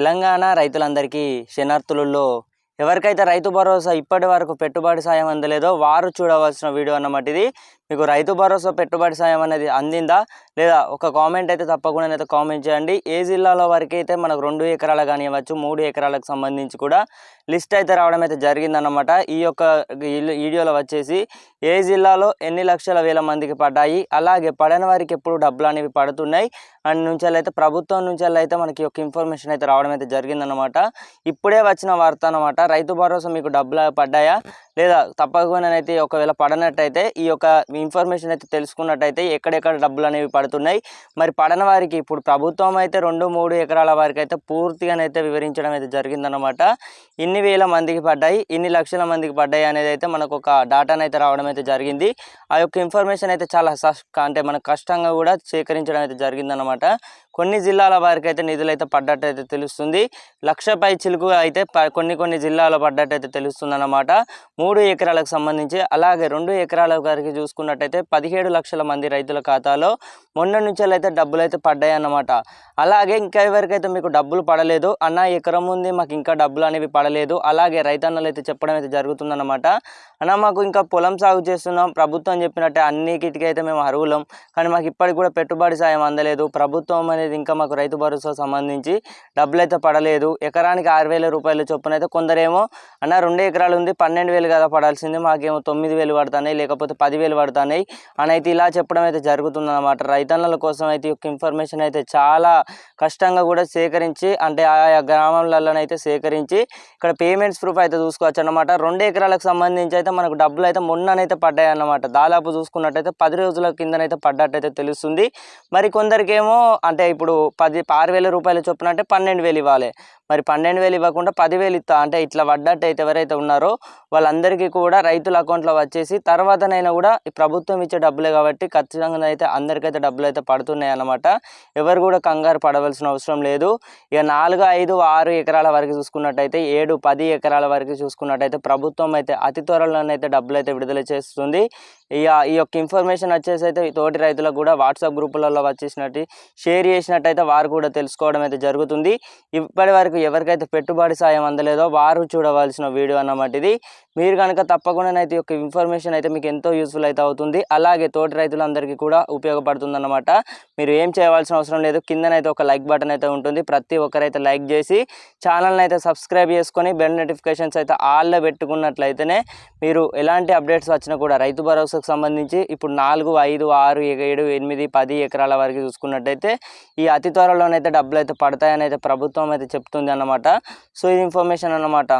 తెలంగాణ రైతులందరికీ శనార్థులలో ఎవరికైతే రైతు భరోసా ఇప్పటి వరకు పెట్టుబడి సాయం అందలేదో వారు చూడవలసిన వీడియో అన్నమాట ఇది. మీకు రైతు భరోసా పెట్టుబడి సాయం అనేది అందిందా? లేదా ఒక కామెంట్ అయితే తప్పకుండా అయితే కామెంట్ చేయండి. ఏ జిల్లాలో వరకు అయితే మనకు రెండు ఎకరాలు కానివ్వచ్చు మూడు ఎకరాలకు సంబంధించి కూడా లిస్ట్ అయితే రావడం అయితే జరిగిందన్నమాట. ఈ యొక్క వీడియోలో వచ్చేసి ఏ జిల్లాలో ఎన్ని లక్షల వేల మందికి పడ్డాయి అలాగే పడని వారికి ఎప్పుడు డబ్బులు అనేవి పడుతున్నాయి అండ్ నుంచి అయితే ప్రభుత్వం నుంచి అయితే మనకి ఒక ఇన్ఫర్మేషన్ అయితే రావడం అయితే జరిగిందన్నమాట. ఇప్పుడే వచ్చిన వార్త అనమాట రైతు భరోసా మీకు డబ్బులు పడ్డాయా? లేదా తప్పకుండానైతే ఒకవేళ పడనట్టయితే ఈ యొక్క ఇన్ఫర్మేషన్ అయితే తెలుసుకున్నట్టయితే ఎక్కడెక్కడ డబ్బులు అనేవి పడుతున్నాయి. మరి పడని వారికి ఇప్పుడు ప్రభుత్వం అయితే రెండు మూడు ఎకరాల వారికి అయితే పూర్తిగానైతే వివరించడం అయితే జరిగిందనమాట ఇన్ని వేల మందికి పడ్డాయి ఇన్ని లక్షల మందికి పడ్డాయి అనేది అయితే మనకు ఒక డాటాను అయితే రావడం అయితే జరిగింది. ఆ యొక్క ఇన్ఫర్మేషన్ అయితే చాలా సస్ అంటే మనకు కష్టంగా కూడా సేకరించడం అయితే జరిగిందనమాట కొన్ని జిల్లాల వారికి అయితే నిధులు అయితే పడ్డట్టు అయితే తెలుస్తుంది. లక్ష పై చిలుకు అయితే ప- కొన్ని కొన్ని జిల్లాలో పడ్డట్టు అయితే తెలుస్తుంది అనమాట మూడు ఎకరాలకు సంబంధించి అలాగే రెండు ఎకరాల వరకు చూసుకున్నట్టయితే పదిహేడు లక్షల మంది రైతుల ఖాతాలో మొన్న నుంచి అయితే డబ్బులు అయితే పడ్డాయి అన్నమాట అలాగే ఇంకా ఎవరికైతే మీకు డబ్బులు పడలేదు అన్న ఎకరం ఉంది మాకు ఇంకా డబ్బులు అనేవి పడలేదు అలాగే రైతన్నలు అయితే చెప్పడం అయితే జరుగుతుందన్నమాట. అన్న మాకు ఇంకా పొలం సాగు చేస్తున్నాం ప్రభుత్వం చెప్పినట్టే అన్నిటికీ అయితే మేము అర్హులం కానీ మాకు ఇప్పటికి కూడా పెట్టుబడి సాయం అందలేదు. ప్రభుత్వం అనేది ఇంకా మాకు రైతు భరోసా సంబంధించి డబ్బులు అయితే పడలేదు. ఎకరానికి ఆరు వేల రూపాయల చొప్పున అయితే కొందరేమో అన్న రెండు ఎకరాలు ఉంది పన్నెండు వేలు కదా పడాల్సింది. మాకేమో తొమ్మిది వేలు పడుతున్నాయి లేకపోతే పదివేలు పడుతున్నాయి అని అయితే ఇలా చెప్పడం అయితే జరుగుతుంది అనమాట రైతన్నల కోసం అయితే ఈ యొక్క ఇన్ఫర్మేషన్ అయితే చాలా కష్టంగా కూడా సేకరించి అంటే ఆయా గ్రామాలలోనైతే సేకరించి ఇక్కడ పేమెంట్స్ ప్రూఫ్ అయితే చూసుకోవచ్చు అనమాట రెండు ఎకరాలకు సంబంధించి అయితే మనకు డబ్బులు అయితే మొన్ననైతే పడ్డాయి అన్నమాట దాదాపు చూసుకున్నట్టయితే పది రోజుల కిందనైతే పడ్డట్టయితే తెలుస్తుంది. మరి కొందరికేమో అంటే ఇప్పుడు పది ఆరు వేల రూపాయల చొప్పున అంటే పన్నెండు వేలు ఇవ్వాలి. మరి పన్నెండు వేలు ఇవ్వకుండా పదివేలు ఇస్తా అంటే ఇట్లా పడ్డట్టు అయితే ఎవరైతే ఉన్నారో వాళ్ళందరూ అందరికీ కూడా రైతుల అకౌంట్లో వచ్చేసి తర్వాతనైనా కూడా ఈ ప్రభుత్వం ఇచ్చే డబ్బులే కాబట్టి ఖచ్చితంగా అయితే అందరికైతే డబ్బులు అయితే పడుతున్నాయి అన్నమాట. ఎవరు కూడా కంగారు పడవలసిన అవసరం లేదు. ఇక నాలుగు ఐదు ఆరు ఎకరాల వరకు చూసుకున్నట్టయితే ఏడు పది ఎకరాల వరకు చూసుకున్నట్టయితే ప్రభుత్వం అయితే అతి త్వరలోనైతే డబ్బులు అయితే విడుదల చేస్తుంది. ఇక ఈ యొక్క ఇన్ఫర్మేషన్ వచ్చేసి అయితే ఈ తోటి రైతులకు కూడా వాట్సాప్ గ్రూపులలో వచ్చేసినట్టు షేర్ చేసినట్టయితే వారు కూడా తెలుసుకోవడం అయితే జరుగుతుంది. ఇప్పటి వరకు ఎవరికైతే పెట్టుబడి సాయం అందలేదో వారు చూడవలసిన వీడియో అన్నమాట ఇది. మీరు కనుక తప్పకుండానైతే ఈ యొక్క ఇన్ఫర్మేషన్ అయితే మీకు ఎంతో యూస్ఫుల్ అయితే అవుతుంది. అలాగే తోటి రైతులందరికీ కూడా ఉపయోగపడుతుంది అనమాట మీరు ఏం చేయవలసిన అవసరం లేదు. కిందనైతే ఒక లైక్ బటన్ అయితే ఉంటుంది. ప్రతి ఒక్కరైతే లైక్ చేసి ఛానల్ని అయితే సబ్స్క్రైబ్ చేసుకొని బెల్ నోటిఫికేషన్స్ అయితే ఆల్లో పెట్టుకున్నట్లయితేనే మీరు ఎలాంటి అప్డేట్స్ వచ్చినా కూడా రైతు భరోసాకు సంబంధించి ఇప్పుడు నాలుగు ఐదు ఆరు ఏడు ఎనిమిది పది ఎకరాల వరకు చూసుకున్నట్టయితే ఈ అతి త్వరలోనైతే డబ్బులు అయితే పడతాయని అయితే ప్రభుత్వం అయితే చెప్తుంది అన్నమాట సో ఇది ఇన్ఫర్మేషన్ అన్నమాట.